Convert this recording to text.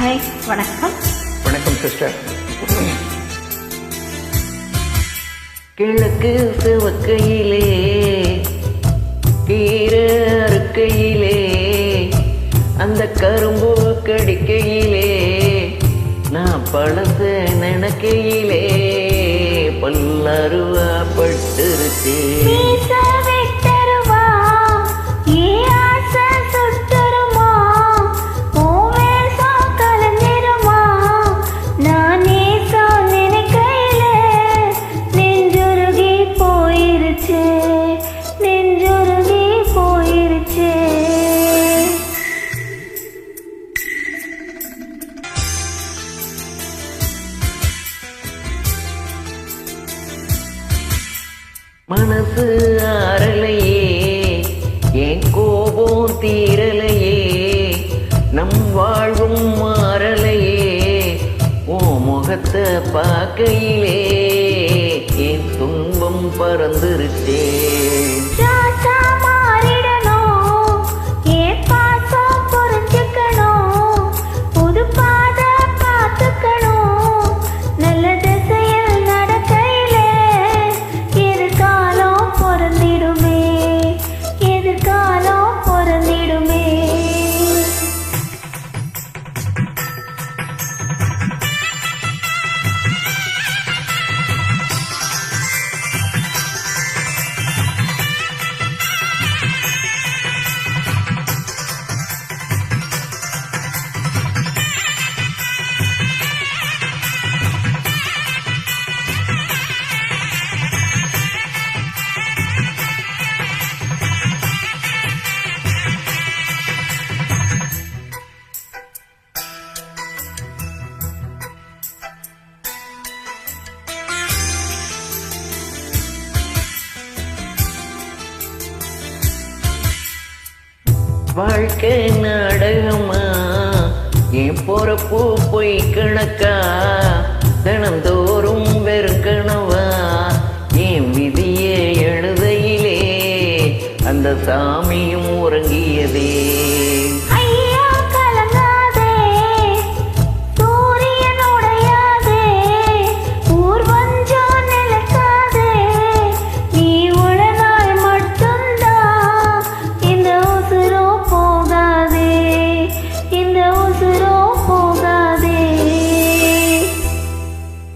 Hi வணக்கம். வணக்கம் sister. கிழக்கு சிவக்கையிலே கீரை அறுக்கையிலே அந்த கரும்பு கடிக்கையிலே நான் பழச நினைக்கையிலே பல்லருவா பட்டுருச்சேன் மனசு ஆறலையே என் கோபம் தீரலையே நம் வாழ்வும் மாறலையே ஓ முகத்தை பார்க்கையிலே என் துன்பம் பறந்துருச்சே. வாழ்க்கை நாடகமா? என் பொறப்பு பொய் கணக்கா தினந்தோறும் வெறும் கணவா